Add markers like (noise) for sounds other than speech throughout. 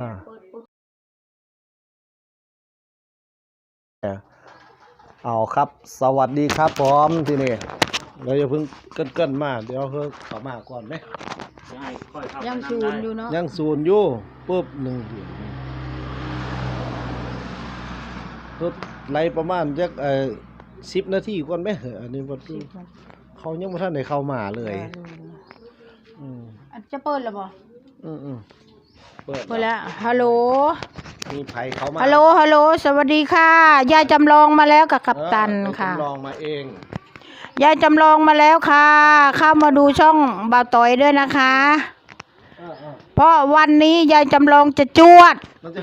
อ่าเปิดปุ๊บเอาครับ สวัสดีครับผมที่นี่เราอย่าเพิ่งเกินเกินๆมาเดี๋ยวเพิ่งเข้ามาก่อนไหมยังชูนอยู่เนาะยังศูนย์อยู่ปุ๊บหนึ่งเดือนปุ๊บไล่ประมาณจักเอ่อสิบนาทีก่อนไหมอันนี้มันสิบนาทีเขายังไม่ทันได้เข้ามาเลยอืมอันจะเปิดแล้วบ่อืมอืม เปิดเปิดแล้วฮัลโหล มีไผเข้ามาฮัลโหล ฮัลโหล สวัสดีค่ะ ยายจำลองมาแล้วกับกัปตันเออค่ะผมลองมาเองยายจำลองมาแล้วค่ะ เข้ามาดูช่องบ่าวต่อยด้วยนะคะ เออเออเพราะวันนี้ยายจำลองจะจวด มันจะ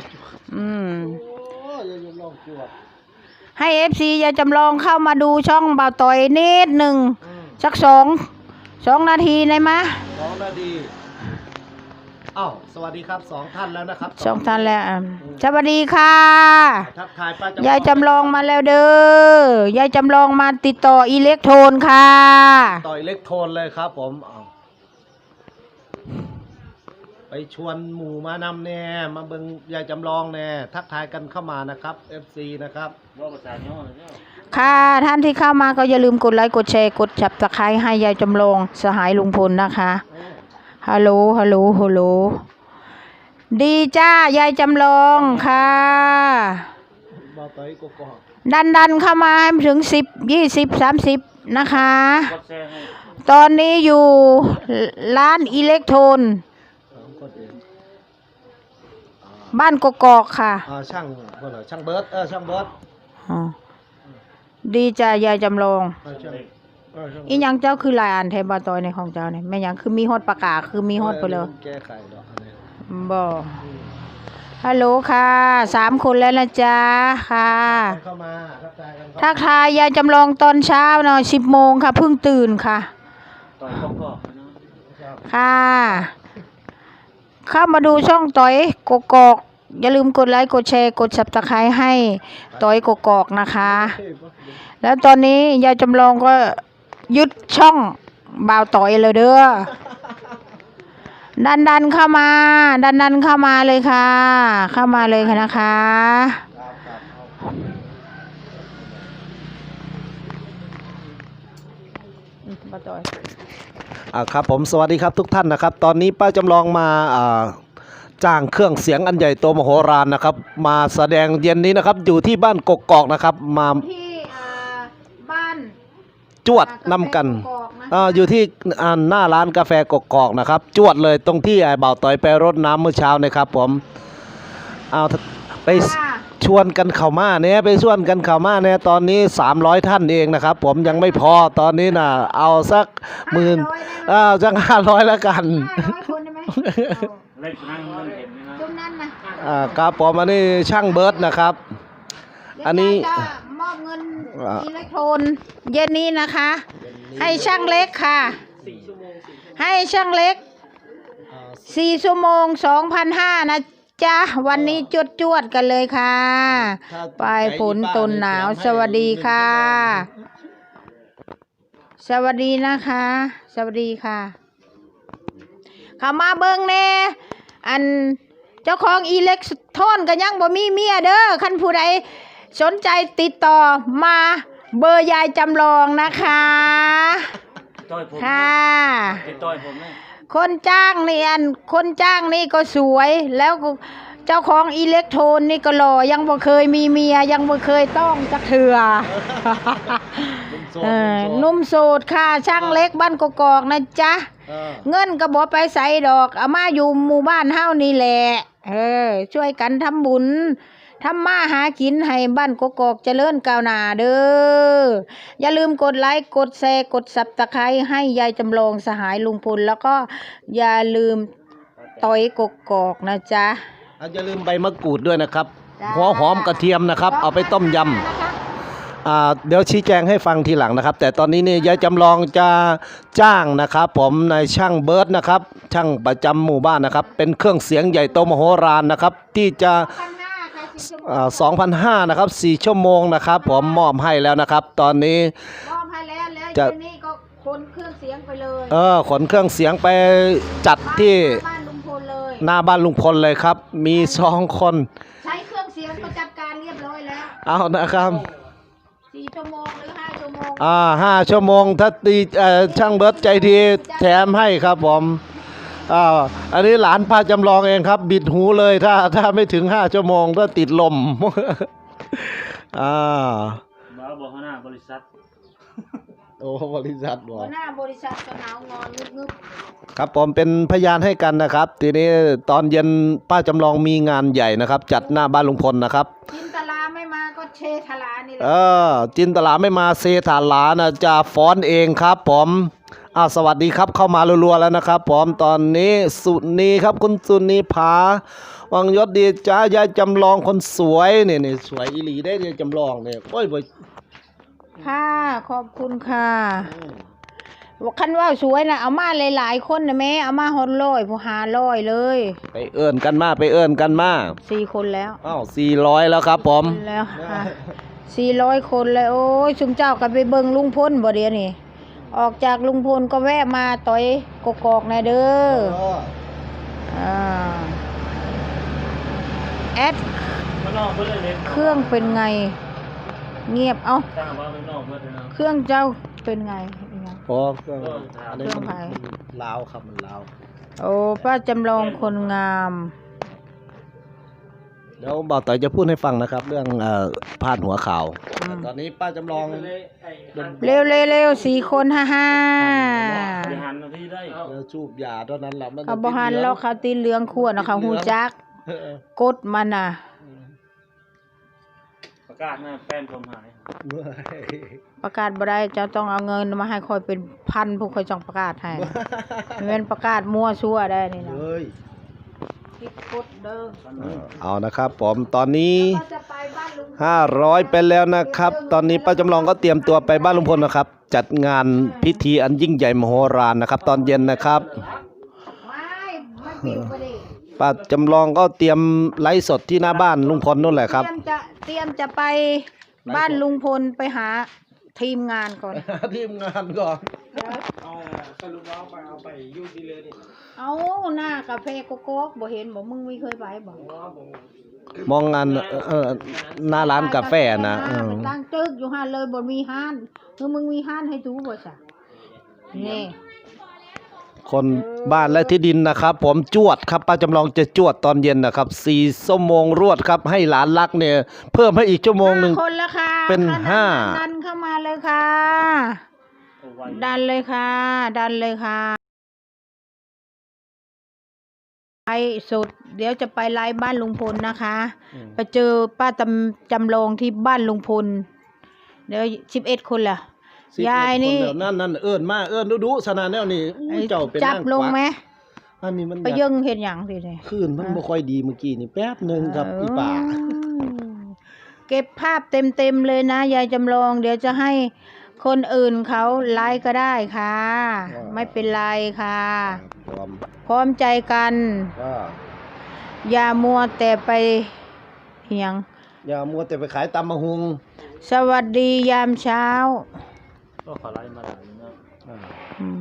อืม โอ้ยยังลองจวดให้เอฟซียายจำลองเข้ามาดูช่องบ่าวต่อยนิดหนึ่ง อืมสักสองสองนาทีได้ไหมะสองนาที อ้าวสวัสดีครับสองท่านแล้วนะครับสองท่านแล้วอะสวัสดีค่ะทักทายป้าจำยายจำลองมาแล้วเด้อยายจำลองมาติดต่ออิเล็กโทรนค่ะต่อยเล็กโทนเลยครับ ผมเอาไปชวนหมู่มานำแน่มาเบิ่งยายจำลองแน่ทักทายกันเข้ามานะครับ FC นะครับค่ะท่านที่เข้ามาก็อย่าลืมกดไลค์กดแชร์กดจับตะไคร้ให้ยายจำลองสหายลุงพลนะคะ ฮัลโหล ฮัลโหล ฮัลโหล ดีจ้า ยายจำลองค่ะบอต่อยกกอกดันดันเข้ามาให้ถึงสิบยี่สิบสามสิบนะคะ ตอนนี้อยู่ร้านอิเล็กโทรนสองคนเองบ้านกกอกค่ะอ่าช่างคนเหรอช่างเบิร์ดเออช่างเบิร์ดอ๋อดีจ้ายายจำลองเออช่างเออช่างอีหยังเจ้าคือลายอ่านแทบาตอยในของเจ้าเนี่ยแม่หยังคือมีฮอดปากกาคือมีฮอดไปเลยแก้ไขดอกอันนี้บ่ฮัลโหลค่ะสามคนแล้วนะจ๊ะค่ะเข้ามาทักทายกันทักทายยายจำลองตอนเช้าเนาะสิบโมงค่ะเพิ่งตื่นค่ะต่อยกอกครับค่ะ เข้ามาดูช่องต่อยกกอกอย่าลืมกดไลค์กดแชร์กดสับตะไคร้ให้ต่อยกกอกนะคะ แล้วตอนนี้ยายจำลองก็ ยึดช่องบ่าวต่อยเลยเด้อดันดันเข้ามา ดันดันเข้ามาเลยค่ะ เข้ามาเลยค่ะนะคะอาบ่าวต่อย อ่าครับผมสวัสดีครับทุกท่านนะครับ ตอนนี้ป้าจำลองมาอ่าจ้างเครื่องเสียงอันใหญ่โตมโหฬารนะครับ มาแสดงเย็นนี้นะครับ อยู่ที่บ้านกกอกนะครับ มาที่ จวดนำกันอ่าอยู่ที่อ่าหน้าร้านกาแฟกกอกนะครับ จวดเลยตรงที่ไอ้บ่าวต่อยไปรดน้ำเมื่อเช้านะครับ ผมเอาไปค่ะชวนกันเข้ามาเนี่ยไปชวนกันเข้ามาเนี่ยตอนนี้ 300 ท่านเองนะครับ ผมยังไม่พอตอนนี้นะเอาสักหมื่น500ได้ไหมอ้าวจังห้าร้อยแล้วกันห้าร้อยคนได้ไหมเอาเล่นนั่งเล่นเห็นไหมนะตรงนั้นนะอ่าครับผมอันนี้ช่างเบิร์ดนะครับ อันนี้เดี๋ยวจะ มอบเงินอ่าอิเล็กโทรนเย็นนี้นะคะ ให้ช่างเล็กค่ะ ให้ช่างเล็กสี่ชั่วโมงสองพันห้านะจ๊ะวันนี้จวดจวดๆกันเลยค่ะปลายฝนต้นหนาวสวัสดีค่ะ สวัสดีนะคะ สวัสดีค่ะเข้ามาเบิ่งแน่อันเจ้าของอิเล็กโทรนก็ยังบ่มีเมียเด้อคันผู้ใด สนใจติดต่อมาเบอร์ยายจำลองนะคะต่อยผมค่ะ ติดต่อยผมนะคนจ้างนี่อันคนจ้างนี่ก็สวย แล้วก็เจ้าของอิเล็กโทรนนี่ก็หล่อยังบ่เคยมีเมีย ยังบ่เคยต้องจักเถื่อเออนุ่มโสดค่ะช่างเล็กบ้านกกอกนะจ๊ะเออ เงินก็บ่ไปใส่ดอก เอามาอยู่หมู่บ้านเฮานี่แหละ เออ ช่วยกันทำบุญ ทำมาหากินให้บ้านกกอกเจริญก้าวหน้าเด้อ อย่าลืมกดไลค์ กดแชร์ กดสับตะไคร้ให้ยายจำลองสหายลุงพลแล้วก็อย่าลืมต่อยกกอกนะจ๊ะ อะอย่าลืมใบมะกรูดด้วยนะครับ จ้า หัวหอมกระเทียมนะครับ เอาไปต้มยำอ่าเดี๋ยวชี้แจงให้ฟังทีหลังนะครับ แต่ตอนนี้เนี่ยยายจำลองจะจ้างนะครับ ผมในายช่างเบิร์ดนะครับ ช่างประจำหมู่บ้านนะครับ เป็นเครื่องเสียงใหญ่โตมโหฬารนะครับ ที่จะอ่า 2,500นะครับ4ชั่วโมงนะครับ ผมมอบให้แล้วนะครับ ตอนนี้ มอบให้แล้วแล้วจะเดี๋ยวนี้ก็ขนเครื่องเสียงไปเลยเออขนเครื่องเสียงไปจัดที่บ้านลุงพลเลย หน้าบ้านลุงพลเลยครับ มีสองคนใช้เครื่องเสียงก็จัดการเรียบร้อยแล้วเอานะครับสี่ชั่วโมงหรือห้าชั่วโมงอ่าห้าชั่วโมงถ้าตีเอ่อช่างเบิร์ตใจดีแถมให้ครับผม อ่าอันนี้หลานพาจำลองเองครับ บิดหูเลยถ้าถ้าไม่ถึงห้าชั่วโมงก็ติดลมอ่ามาบอกหัวหน้าบริษัทโอ้บริษัทบอหัวหน้าบริษัทก็หนาวงอนงึบครับผมเป็นพยานให้กันนะครับ ทีนี้ตอนเย็นป้าจำลองมีงานใหญ่นะครับ จัดหน้าบ้านลุงพลนะครับๆจินตลาไม่มาก็เชทลานี่แหเอละอจินตลาไม่มาเซถาลานะจะฟ้อนเองครับผม อ้าวสวัสดีครับเข้ามารัวๆแล้วนะครับผมตอนนี้สุนีครับคุณสุนีผาวังยศดีจ้ายายจำลองคนสวยเนี่ยนี่สวยอีหลีได้ยายจำลองเนี่ยโอ้ยบ่ค่ะขอบคุณค่ะคันว่าสวยนะเอามาหลายๆคนนะแม่เอามาฮอนร้อยผู้หาร้อยเลยไปเอิ้นกันมาไปเอิ้นกันมาสี่คนแล้วอ้าวสี่ร้อยแล้วครับผมแล้วค่ะสี่ร้อยคนเลยโอ้ยชุมเจ้ากันไปเบิงลุงพลบ่เดียวนี่ ออกจากลุงพลก็แวะมาต่อยกกอกๆนะเด้ออ่าแอดมานอกเพื่อนเลยเครื่องเป็นไง เงียบเอ้าตั้งว่าไม่นอกเพื่อนเลยนะเครื่องเจ้าเป็นไงเป็นไงโอ้เครื่องอันนี้เครื่องมันไผ่มันลาวครับมันลาวโอ้ป้าจำลองคนงาม เดี๋ยวบ่าวต่อยจะพูดให้ฟังนะครับ เรื่องเอ่อพาดหัวข่าวอืมตอนนี้ป้าจำลองเร็วเร็วเร็วสี่คนฮ่าฮ่าเดี๋ยวหันมาที่ได้เดี๋ยวชูบยาเท่านั้นแหละมันจะเขาบหันแล้วเขาตีเหลืองขวดนะเขาหูจักเออกดมันน่ะ ประกาศหน้าแป้นผมหายเมื่อยประกาศบ่ได้เจ้าต้องเอาเงินมาให้คอยเป็นพันผู้คอยจ้องประกาศให้ไม่เป็นประกาศมั่วซั่วได้นี่นะเฮ้ย คิดกดเด้อเออเอานะครับผมตอนนี้ ก็จะไปบ้านลุง500 ไปแล้วนะครับ ตอนนี้ป้าจำลองก็เตรียมตัวไปบ้านลุงพลนะครับ จัดงานพิธีอันยิ่งใหญ่มโหฬารนะครับ ตอนเย็นนะครับ ไม่ไม่ปิวไปดิป้าจำลองก็เตรียมไลฟ์สดที่หน้าบ้านลุงพลนู่นแหละครับ เตรียมจะเตรียมจะไปบ้านลุงพลไปหาทีมงานก่อน ทีมงานก่อน เอาหน้ากาแฟโกโก้บ่เห็นบ่มึงไม่เคยไปบ่มองงานเอ่อเอ่อหน้าร้านกาแฟนะเออมันตั้งจึกอยู่ห้านเลยบ่มีห้านคือมึงมีห้านให้ดูบ่จ้ะนี่คนบ้านและที่ดินนะครับ ผมจวดครับป้าจำลองจะจวดตอนเย็นนะครับสี่ชั่วโมงรวดครับ ให้หลานรักเนี่ย เพิ่มให้อีกชั่วโมงหนึ่งห้าคนแล้วค่ะเป็นขนาดห้าดันเข้ามาเลยค่ะเอาไว้ ดันเลยค่ะ ดันเลยค่ะไลฟ์สดเดี๋ยวจะไปไลฟ์บ้านลุงพลนะคะ ไปเจอป้าจำจำลองที่บ้านลุงพล เดี๋ยวสิบเอ็ดคนล่ะ11ยายนี่คเดี๋วนั่นนั่นเอิ้นมาเอิ้นดูดูสนานแนวนี่อู้เจ้าเป็นจับนางลงไหมกวักอันนี้มันไปยึงเห็นอย่างสิเนี่ยคลื่นมันบ่ค่อยดีเมื่อกี้นี่แป๊บหนึงครับอีป่าเก็บภาพเต็มๆเลยนะ ยายจำลอง เดี๋ยวจะให้ คนอื่นเขาไลฟ์ก็ได้ค่ะ ไม่เป็นไรค่ะ พร้อมพร้อมใจกันก็อย่ามัวแต่ไปเหียง อย่ามัวแต่ไปขายตำมะฮุง สวัสดียามเช้า ก็ขอไล่มาหลายนะอ่าอืม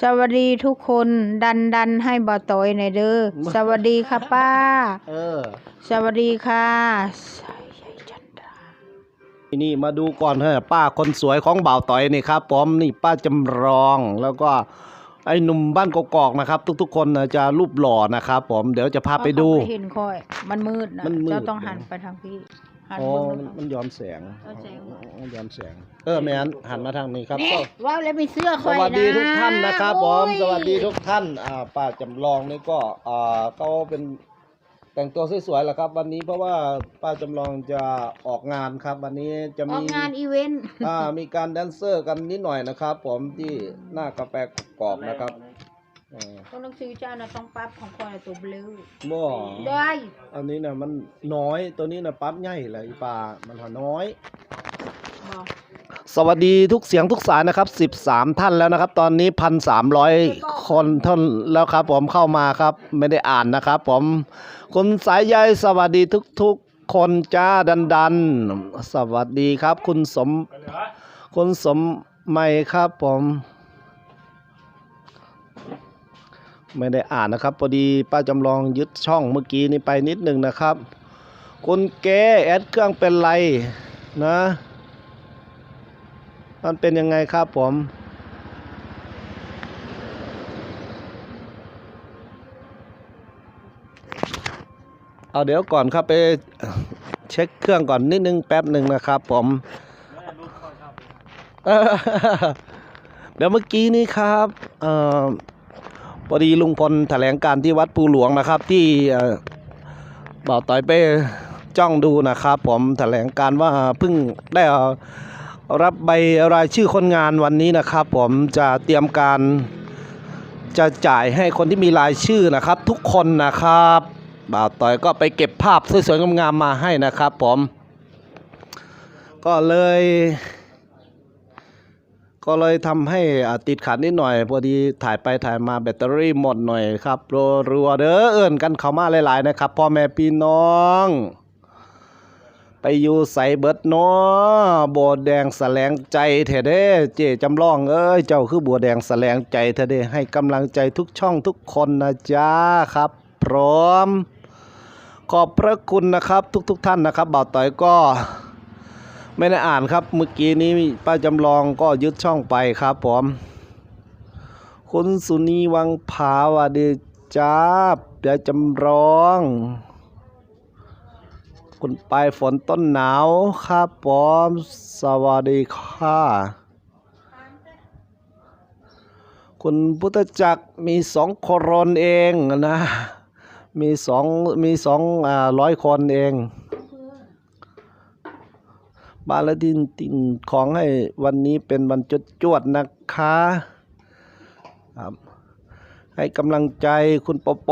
สวัสดีทุกคนดันดันให้บ่าวตอยหน่อยเด้อสวัสดีค่ะป้าเออสวัสดีค่ะ นี่มาดูก่อนเถอะป้าคนสวยของบ่าวต่อยนี่ครับผมนี่ป้าจำลองแล้วก็ไอ้หนุ่มบ้านกอกๆนะครับ ทุกๆ คนนะจะรูปหล่อนะครับผมเดี๋ยวจะพาไปดู เขาม่เห็นค่อย มันมืดนะมันมืด เจ้าต้องหันไปทางพี่หันอ๋อเบิ่งมันดูมันย้อนแสงย้อนแสงอ๋อย้อนแสง เออแม่นหันมาทางนี้ครับนี่ก็ว้าวแล้วมีเสื้อสค่อยนะวัสดีทุกท่านนะครับผมโอ้ยสวัสดีทุกท่านอ่าป้าจำลองนี่ก็อ่าเขาเป็น แต่งตัวสวยๆแหละครับ วันนี้เพราะว่าป้าจำลองจะออกงานครับ วันนี้จะออมีกงานอีเวนต์ อ่ามีการแดนเซอร์กันนิดหน่อยนะครับ ผมที่หน้ากาแฟกรอบนะครับอ่าต้องหนังสือเจ้านะต้องปรั๊บของคอยตัวเบลอบ่ได้อันนี้นะมันน้อยตัวนี้นะปั๊บใหญ่เลยอีปลามันหาน้อยบอก สวัสดีทุกเสียงทุกสายนะครับ 13 ท่านแล้วนะครับ ตอนนี้ 1,300 คนท่านแล้วครับ ผมเข้ามาครับ ไม่ได้อ่านนะครับ ผมคุณสายใยสวัสดีทุกๆ คนจ้าดันดัน สวัสดีครับ คุณสมคุณสมไม่ครับผมไม่ได้อ่านนะครับพอดีป้าจำลองยึดช่องเมื่อกี้นี้ไปนิดหนึ่งนะครับ คุณเก๋แอดเครื่องเป็นไรนะ มันเป็นยังไงครับผม เอาเดี๋ยวก่อนครับไปเช็คเครื่องก่อนนิดนึงแป๊บหนึ่งนะครับผมเดี๋ยวเมื่อกี้นี้ครับเออพอดีลุงพลแถลงการที่วัดปูหลวงนะครับ ที่บ่าวต่อยไปจ้องดูนะครับ ผมแถลงการว่าเพิ่งได้ รับใบรายชื่อคนงานวันนี้นะครับ ผมจะเตรียมการจะจ่ายให้คนที่มีรายชื่อนะครับ ทุกคนนะครับบ่าวต่อยก็ไปเก็บภาพสวยๆงามๆมาให้นะครับ ผม ก็เลย ก็เลยทำให้อ่าติดขัดนิดหน่อย พอดีถ่ายไปถ่ายมาแบตเตอรี่หมดหน่อยครับรัวๆเด้อเอิ้นกันเข้ามาหลายๆนะครับพ่อแม่พี่น้อง ไปอยู่ใส่เบิดเนาะบัวแดงแสลงใจเถเด้เจจำลองเอ้ยเจ้าคือบัวแดงแสลงใจเถเด้ให้กำลังใจทุกช่องทุกคนนะจ๊ะครับ พร้อม ขอบพระคุณนะครับ ทุกๆทท่านนะครับบ่าวต่อยก็ไม่ได้อ่านครับ เมื่อกี้นี้ป้าจำลองก็ยึดช่องไปครับผมคุณสุนีวังผาวาดีจ้าเดี๋ยวจำลอง คุณปลายฝนต้นหนาวครับผม สวัสดีค่ะ คุณพุทธจักรมีสองโครนเองนะ มีสองมีสองอ่าร้อยคนเอง บ้านละดินตินของให้วันนี้เป็นวันจดจวดนะคะครับ ให้กำลังใจคุณโปโป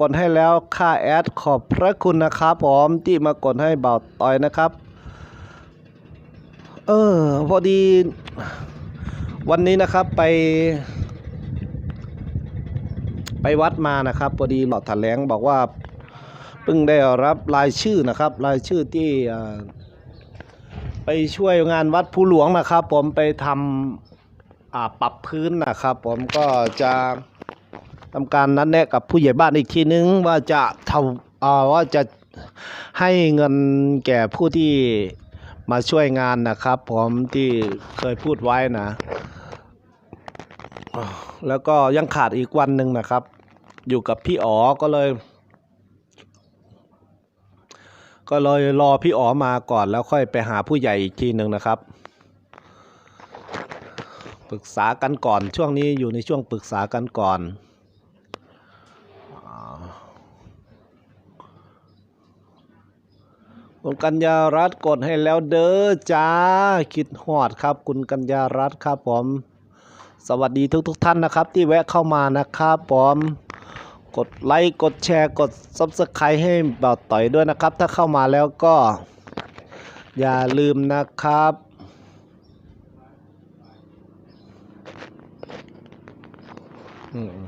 กดให้แล้วค่าแอดขอบพระคุณนะครับผมที่มากดให้เบาต่อยนะครับ เออพอดี วันนี้นะครับไป ไปวัดมานะครับพอดีหลอดแถลงบอกว่าเพิ่งได้รับรายชื่อนะครับ รายชื่อที่ไปช่วยงานวัดภูหลวงนะครับ ผมไปทำปรับพื้นนะครับ ผมก็จะ ทำการนัดแนะกับผู้ใหญ่บ้านอีกทีนึงว่าจะเท่าอ่าว่าจะให้เงินแก่ผู้ที่มาช่วยงานนะครับ ผมที่เคยพูดไว้นะ แล้วก็ยังขาดอีกวันหนึ่งนะครับ อยู่กับพี่อ๋อก็เลย ก็เลยรอพี่อ๋อมาก่อนแล้วค่อยไปหาผู้ใหญ่อีกทีหนึ่งนะครับ ปรึกษากันก่อนช่วงนี้อยู่ในช่วงปรึกษากันก่อนอ่า คุณกัญญารัตน์กดให้แล้วเด้อจ้าคิดหอดครับ คุณกัญญารัตน์ครับผมสวัสดีทุกๆทท่านนะครับ ที่แวะเข้ามานะครับผมกดไลค์กดแชร์กด Subscribe ให้บ่าวต่อยด้วยนะครับ ถ้าเข้ามาแล้วก็ อย่าลืมนะครับอืม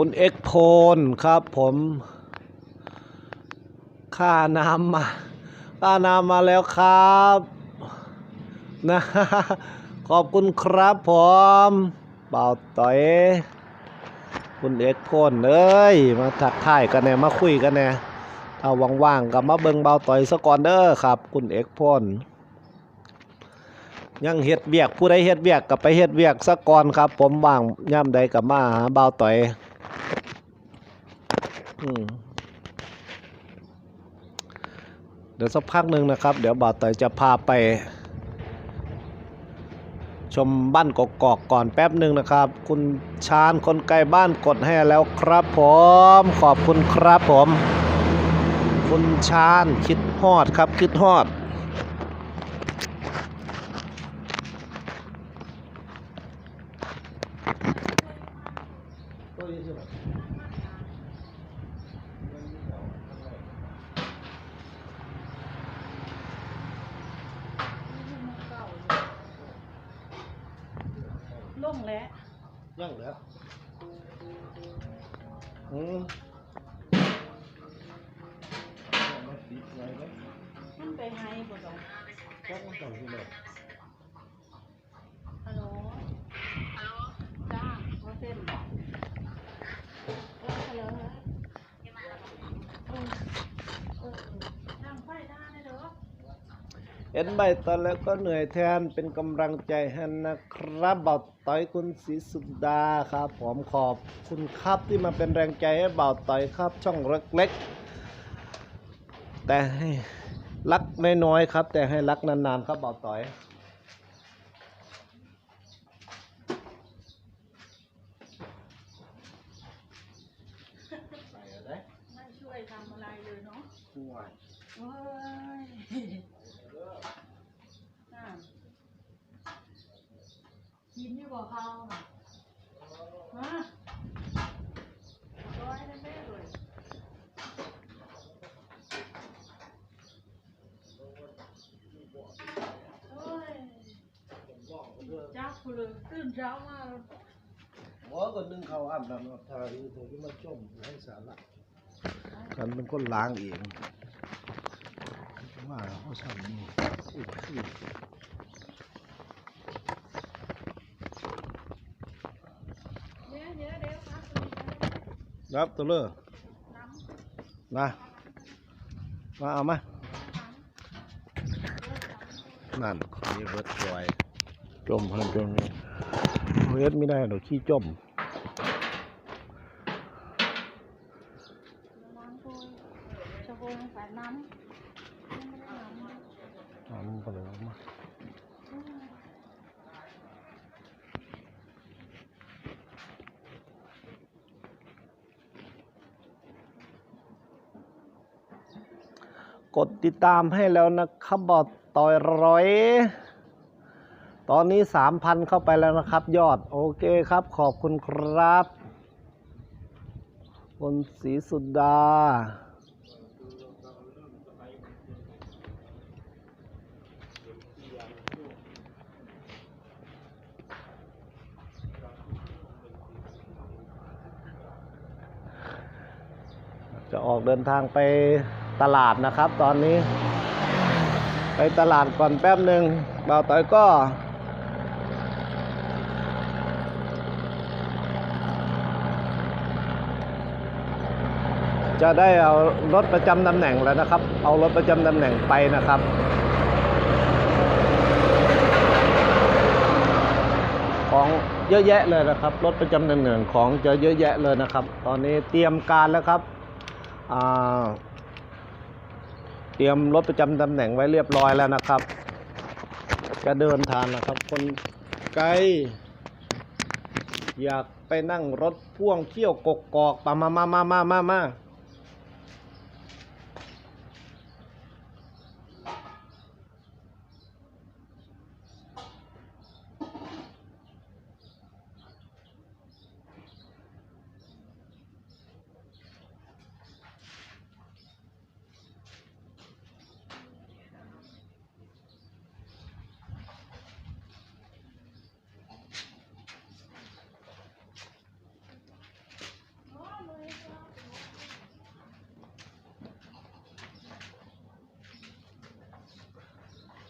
คุณเอ็กโพนครับผมค่าน้ำมาค่าน้ำมาแล้วครับนะขอบคุณครับผมเบาต่อยคุณเอกพ่นเอ้ยมาทักทายกันแน่มาคุยกันแน่ถ้าว่างๆกับมาเบิงเบาต่อยสก่อนเด้อครับ คุณเอกพ่นยังเฮ็ดเวียกผู้ใดเฮ็ดเวียกกับไปเฮ็ดเวียกสก่อนครับ ผมว่างย่ำใดกับมาหาเบาต่อย เดี๋ยวสักพักหนึ่งนะครับ เดี๋ยวบ่าวต่อยจะพาไป ชมบ้านกกๆกก่อนแป๊บหนึ่งนะครับ คุณชาญคนไกลบ้านกดให้แล้วครับผม ขอบคุณครับผม คุณชาญคิดฮอดครับคิดฮอด นั่งแล้วอืมท่านไปให้บ่ต้องแก้ต้องที่ไหฮัลโหลฮัลโหลจ้าว่าเส้นบอกฮัลโหล เห็นใบตอนแล้วก็เหนื่อยแทนเป็นกำลังใจให้นะครับบ่าวต้อยคุณศรีสุดาครับผมขอบคุณครับที่มาเป็นแรงใจให้บ่าวต้อยครับ ช่องเล็กๆแต่ให้รักน้อยๆครับ แต่ให้รักนานๆครับบ่าวต้อยไม่ช่วยทำอะไรเลยเนาะห่วย โอ้ยน่ะ กินอยู่บ่เขาน่ะฮะร้อยนั่นแม่เลยโอ้ยจับกูเลยตื่นเช้ามาหมอก็นึ่งเขาวอาบน้ำทาดีเธอที่มาจมให้สาระกันเป็นคนล้างเองว่าเขาสั่งนี่อุ้ยอุ้ย เดี๋ยวเดี๋ยวเดี๋ยวครับ ค รับตัวเลือนะมาเอามานั่นนี่เบิดจอยจมพันจมเฮ็ดไม่ได้หรอกขี้จมน้ำโกยจะโกยใส่น้ำยังไม่ได้น้ำเลยเอามัน กดติดตามให้แล้วนะครับบอดต่อยร้อย ตอนนี้สามพันเข้าไปแล้วนะครับ ยอด โอเคครับ ขอบคุณครับคุณศรีสุดาจะออกเดินทางไป ตลาดนะครับ ตอนนี้ ไปตลาดก่อนแป๊บหนึ่งบ่าวต้อยก็ จะได้เอารถประจำตำแหน่งแล้วนะครับ เอารถประจำตำแหน่งไปนะครับของเยอะแยะเลยนะครับรถประจำตำแหน่งของจะเยอะแยะเลยนะครับ ตอนนี้เตรียมการแล้วครับอ่า เตรียมรถประจำตำแหน่งไว้เรียบร้อยแล้วนะครับ จะเดินทางนะครับ คนไกล อยากไปนั่งรถพ่วงเที่ยวกกกอกปะมามามามามามา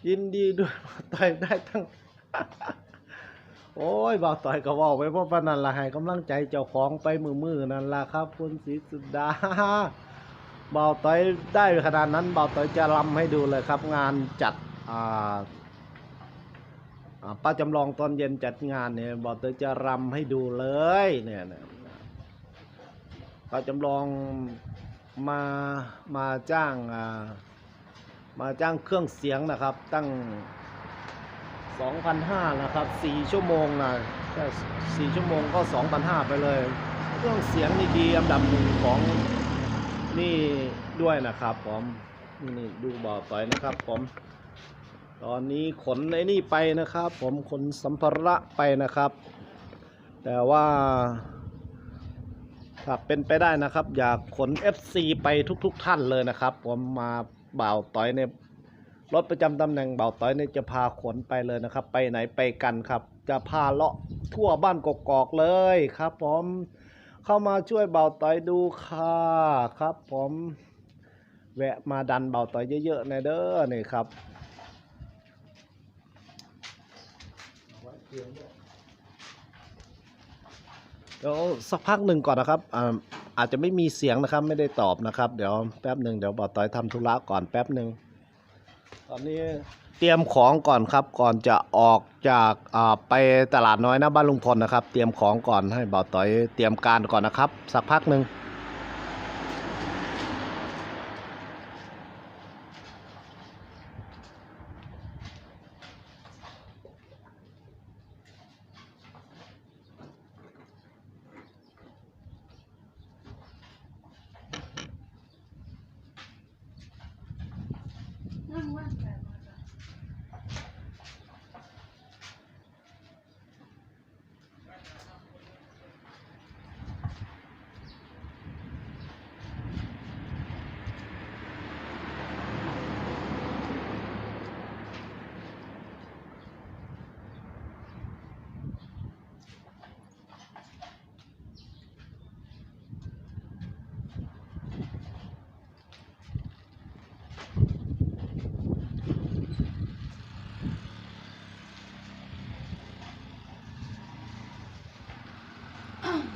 ยินดีด้วยบ่าวต่อยได้ทั้ง โอ้ยบ่าวต่อยก็เว่าไปเพราะปานนันละให้กำลังใจเจ้าของไปมือมือๆนั่นละครับ คุณศรีสุดาบ่าวต่อยได้ขนาดนั้นบ่าวต่อยจะรำให้ดูเลยครับ งานจัดอ่าอ่าป้าจำลองตอนเย็นจัดงานเนี่ยบ่าวต่อยจะรำให้ดูเลยเนี่ยเนี่ยป้าจำลองมามาจ้างอ่า มาจ้างเครื่องเสียงนะครับ ตั้ง2,500นะครับ4ชั่วโมงนะแค่4ชั่วโมงก็2,500ไปเลย เครื่องเสียงนี่ดีอันดับหนึ่งของนี่ด้วยนะครับผมนี่ดูบ่อต่อยนะครับผมตอนนี้ขนไอ้นี่ไปนะครับ ผมขนสัมภาระไปนะครับ แต่ว่าถ้าเป็นไปได้นะครับ อยากขน FC ไปทุกๆทท่านเลยนะครับ ผมมา บ่าวต้อยเนี่ยรถประจำตำแหน่งบ่าวต้อยเนี่ยจะพาขนไปเลยนะครับ ไปไหนไปกันครับ จะพาเลาะทั่วบ้านกกอกเลยครับ ผมเข้ามาช่วยบ่าวต้อยดูค่ะครับ ผมแวะมาดันเบาต้อยเยอะๆในอยเด้อนี่ครับเดี๋ยวสักพักหนึ่งก่อนนะครับ อาจจะไม่มีเสียงนะครับ ไม่ได้ตอบนะครับ เดี๋ยวแป๊บหนึ่งเดี๋ยวบอต่อยทำธุระก่อนแป๊บหนึ่งตอนนี้เตรียมของก่อนครับ ก่อนจะออกจากไปตลาดน้อยนะบ้านลุงพลนะครับ เตรียมของก่อนให้บ่าวต้อยเตรียมการก่อนนะครับ สักพักหนึ่ง Oh. (clears throat)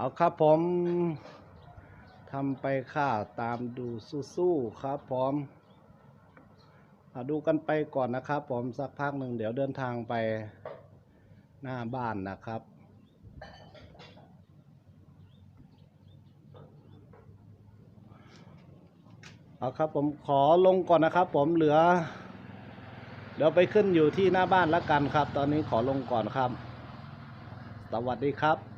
เอาครับผมทำไปค่าตามดูสู้ๆครับผมดูกันไปก่อนนะครับผมสักพักหนึ่งเดี๋ยวเดินทางไปหน้าบ้านนะครับเอาครับผมขอลงก่อนนะครับ ผมเหลือ เดี๋ยวไปขึ้นอยู่ที่หน้าบ้านแล้วกันครับ ตอนนี้ขอลงก่อนครับ สวัสดีครับ